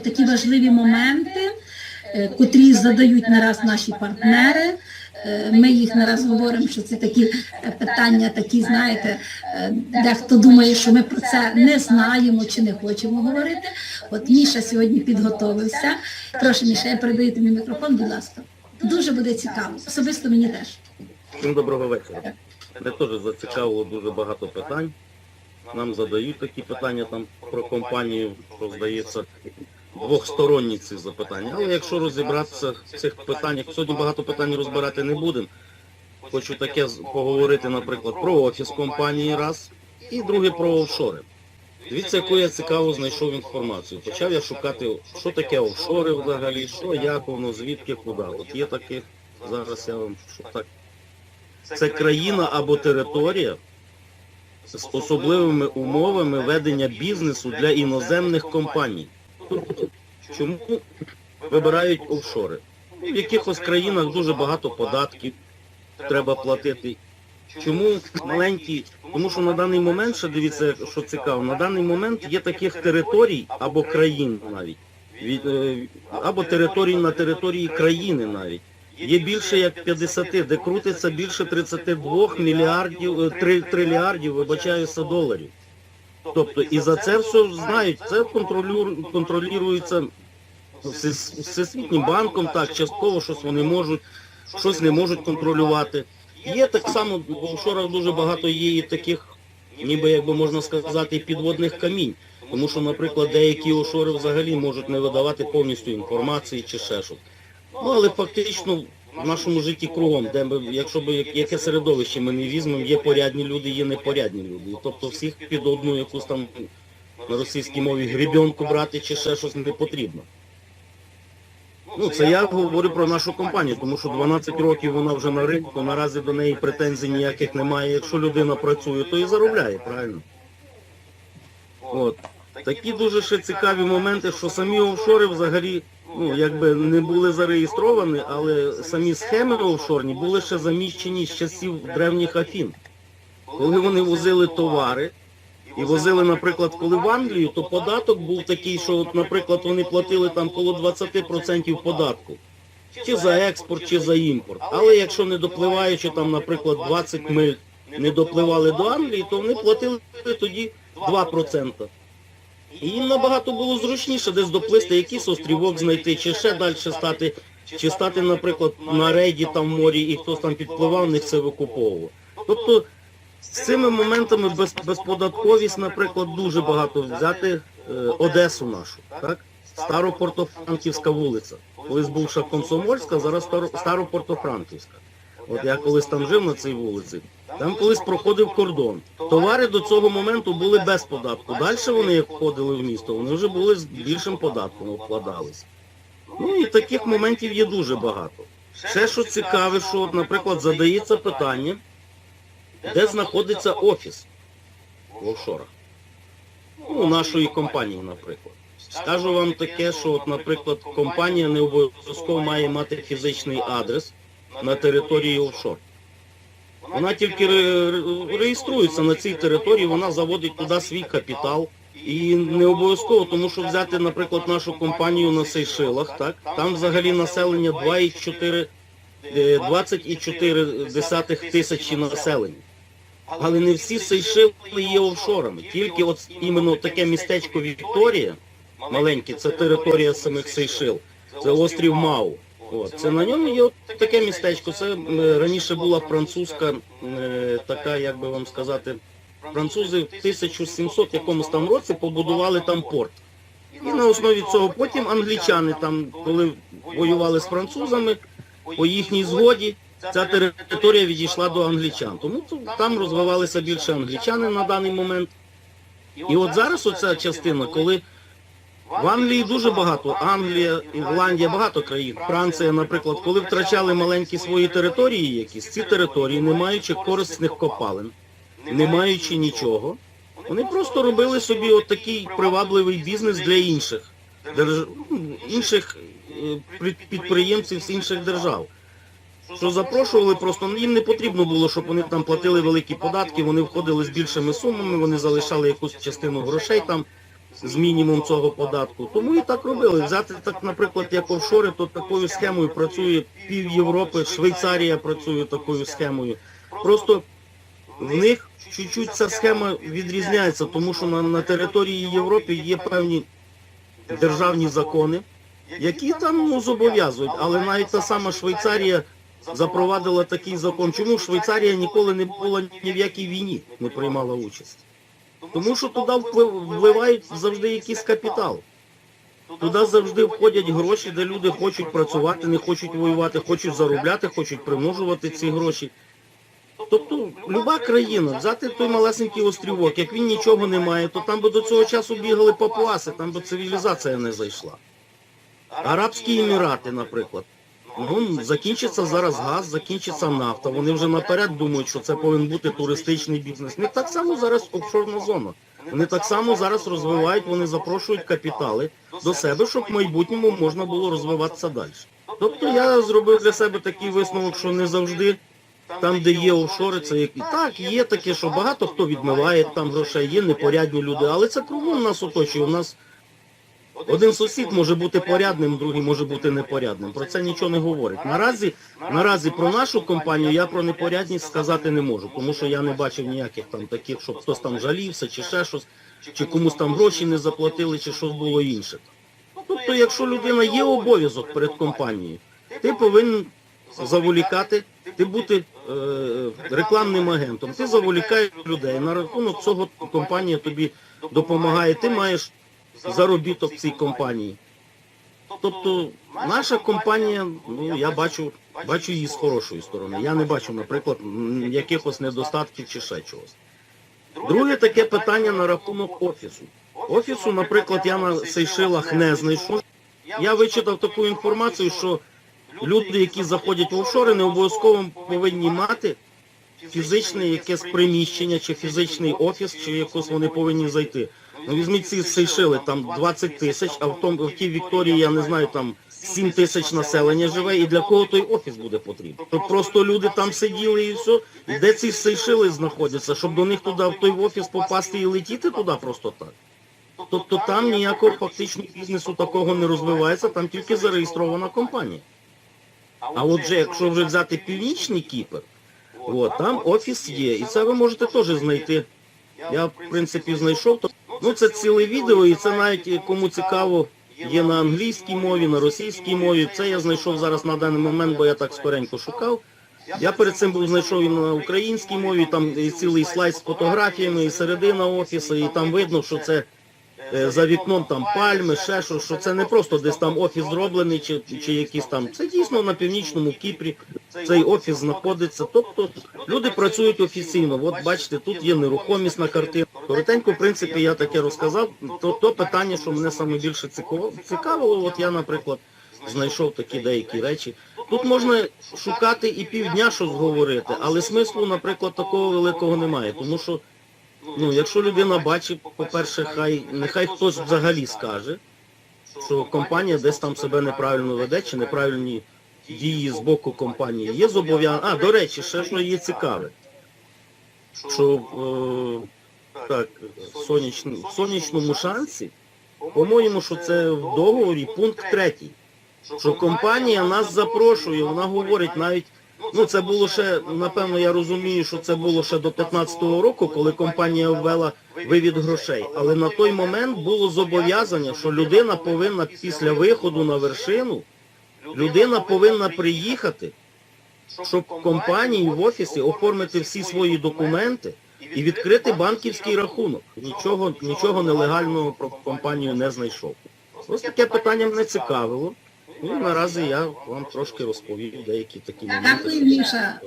такі важливі моменти, е, котрі задають нараз наші партнери. Е, Ми їх нараз говоримо, що це такі е, питання, такі, знаєте, дехто думає, що ми про це не знаємо чи не хочемо говорити. От Міша сьогодні підготовився. Прошу, Міша, я передаю тобі мікрофон, будь ласка. Дуже буде цікаво. Особисто мені теж. Всім доброго вечора. Мене теж зацікавило дуже багато питань. Нам задають такі питання там про компанію, що здається, двохсторонні ці запитання. Але якщо розібратися в цих питаннях, сьогодні багато питань розбирати не будемо. Хочу таке поговорити, наприклад, про офіс компанії раз, і друге про офшори. Дивіться, яку я цікаво знайшов інформацію. Почав я шукати, що таке офшори взагалі, що, як воно, звідки, куди. От є таке, зараз я вам що так це країна або територія з особливими умовами ведення бізнесу для іноземних компаній. Тобто, Чому вибирають офшори? В якихось країнах дуже багато податків треба платити. Чому маленькі? Тому що на даний момент, ще дивіться, що цікаво, на даний момент є таких територій або країн навіть, від, е, або територій на території країни навіть. Є більше як 50, де крутиться більше 32 мільярдів, е, три- трильярдів, вибачаюся, доларів. Тобто і за це все знають, це контролюється всесвітнім банком, так, частково щось вони можуть, щось не можуть контролювати. Є так само, в офшорах дуже багато є і таких, ніби як би можна сказати, підводних камінь. Тому що, наприклад, деякі офшори взагалі можуть не видавати повністю інформації чи ще щось. Ну, але фактично в нашому житті кругом, де ми, якщо б як- яке середовище ми не візьмемо, є порядні люди, є непорядні люди. Тобто всіх під одну якусь там на російській мові гребенку брати чи ще щось не потрібно. Ну, це я говорю про нашу компанію, тому що 12 років вона вже на ринку, наразі до неї претензій ніяких немає. Якщо людина працює, то і заробляє, правильно? От. Такі дуже ще цікаві моменти, що самі офшори взагалі ну, якби не були зареєстровані, але самі схеми офшорні були ще заміщені з часів древніх Афін. Коли вони возили товари і возили, наприклад, коли в Англію, то податок був такий, що, от, наприклад, вони платили там коло 20% податку. Чи за експорт, чи за імпорт. Але якщо не допливаючи там, наприклад, 20 миль не допливали до Англії, то вони платили тоді 2%. І їм набагато було зручніше десь доплисти, якийсь острівок знайти, чи ще далі стати, чи стати, наприклад, на рейді там в морі, і хтось там підпливав, них це викуповував. Тобто з цими моментами без, безподатковість, наприклад, дуже багато взяти е, Одесу нашу, так? Старопортофранківська вулиця. Колись бувша Комсомольська, зараз Старо- Старопортофранківська. От я колись там жив на цій вулиці, там колись проходив кордон. Товари до цього моменту були без податку. Далі вони, як входили в місто, вони вже були з більшим податком обкладалися. Ну і таких моментів є дуже багато. Ще що цікаве, що, наприклад, задається питання, де знаходиться офіс в офшорах. Ну, у нашої компанії, наприклад. Скажу вам таке, що, от, наприклад, компанія не обов'язково має мати фізичний адрес на території офшор. Вона тільки ре- ре- реєструється на цій території, вона заводить туди свій капітал. І не обов'язково, тому що взяти, наприклад, нашу компанію на Сейшилах, так, там взагалі населення 2,4 е, 20,4 тисячі населення. Але не всі Сейшили є офшорами. Тільки от іменно таке містечко Вікторія, маленьке, це територія самих Сейшил, це острів Мау. От. Це на ньому є от таке містечко. Це раніше була французька, така, як би вам сказати, французи в 1700 якомусь там році побудували там порт. І на основі цього потім англічани там, коли воювали з французами, по їхній згоді ця територія відійшла до англічан. Тому там розвивалися більше англічани на даний момент. І от зараз оця частина, коли в Англії дуже багато, Англія, Ірландія, багато країн. Франція, наприклад, коли втрачали маленькі свої території якісь, ці території, не маючи корисних копалин, не маючи нічого, вони просто робили собі от привабливий бізнес для інших, держ... ну, інших е, підприємців з інших держав. Що запрошували просто, їм не потрібно було, щоб вони там платили великі податки, вони входили з більшими сумами, вони залишали якусь частину грошей там з мінімум цього податку. Тому і так робили. Взяти так, наприклад, як офшори, то такою схемою працює пів Європи, Швейцарія працює такою схемою. Просто в них чуть-чуть ця схема відрізняється, тому що на, на території Європи є певні державні закони, які там ну, зобов'язують. Але навіть та сама Швейцарія запровадила такий закон. Чому Швейцарія ніколи не була ні в якій війні, не приймала участь? Тому що туди вливають завжди якийсь капітал. Туди завжди входять гроші, де люди хочуть працювати, не хочуть воювати, хочуть заробляти, хочуть примножувати ці гроші. Тобто, люба країна, взяти той малесенький острівок, як він нічого не має, то там би до цього часу бігали папуаси, там би цивілізація не зайшла. Арабські Емірати, наприклад. Закінчиться зараз газ, закінчиться нафта. Вони вже наперед думають, що це повинен бути туристичний бізнес. Не так само зараз офшорна зона. Вони так само зараз розвивають, вони запрошують капітали до себе, щоб в майбутньому можна було розвиватися далі. Тобто я зробив для себе такий висновок, що не завжди там, де є офшори, це як так, є таке, що багато хто відмиває там грошей, є непорядні люди, але це кругом нас оточує. У нас один сусід може бути порядним, другий може бути непорядним. Про це нічого не говорить. Наразі, наразі про нашу компанію я про непорядність сказати не можу, тому що я не бачив ніяких там таких, щоб хтось там жалівся, чи ще щось, чи комусь там гроші не заплатили, чи щось було інше. Тобто, якщо людина є обов'язок перед компанією, ти повинен заволікати, ти бути е, рекламним агентом. Ти заволікаєш людей. На рахунок цього компанія тобі допомагає. Ти маєш заробіток цій компанії. Тобто наша компанія, ну я бачу, бачу її з хорошої сторони. Я не бачу, наприклад, якихось недостатків чи ще чогось. Друге таке питання на рахунок офісу. Офісу, наприклад, я на Сейшилах не знайшов. Я вичитав таку інформацію, що люди, які заходять в офшори, не обов'язково повинні мати фізичне якесь приміщення, чи фізичний офіс, чи якось вони повинні зайти. Ну, візьміть ці Сейшили, там 20 тисяч, а в, тому, в тій Вікторії, я не знаю, там 7 тисяч населення живе, і для кого той офіс буде потрібен? Щоб просто люди там сиділи і все. І де ці Сейшили знаходяться, щоб до них туди, в той офіс попасти і летіти туди просто так? Тобто там ніякого фактично бізнесу такого не розвивається, там тільки зареєстрована компанія. А отже, якщо вже взяти північний Кіпр, от, там офіс є, і це ви можете теж знайти. Я, в принципі, знайшов. Ну, це ціле відео, і це навіть е, кому цікаво, є на англійській мові, на російській мові. Це я знайшов зараз на даний момент, бо я так скоренько шукав. Я перед цим був знайшов і на українській мові, там і цілий слайд з фотографіями, і середина офісу, і там видно, що це за вікном там пальми, ще що, що це не просто десь там офіс зроблений, чи, чи якийсь там. Це дійсно на північному Кіпрі цей офіс знаходиться. Тобто люди працюють офіційно. От бачите, тут є нерухомість на картину. Коротенько, в принципі, я таке розказав. То, то питання, що мене саме більше цікавило, от я, наприклад, знайшов такі деякі речі. Тут можна шукати і півдня щось говорити, але смислу, наприклад, такого великого немає. Тому що, ну, якщо людина бачить, по-перше, хай нехай хтось взагалі скаже, що компанія десь там себе неправильно веде, чи неправильні дії з боку компанії. Є зобов'язання. А, до речі, ще що є цікаве. Що е, так, сонячну, в сонячному шансі, по-моєму, що це в договорі пункт третій. Що компанія нас запрошує, вона говорить навіть, ну це було ще, напевно, я розумію, що це було ще до 15-го року, коли компанія ввела вивід грошей. Але на той момент було зобов'язання, що людина повинна після виходу на вершину, людина повинна приїхати, щоб компанії в офісі оформити всі свої документи і відкрити банківський рахунок. Нічого, нічого нелегального про компанію не знайшов. Ось таке питання мене цікавило. Ну, наразі я вам трошки розповів деякі такі моменти. Дякую, Міша.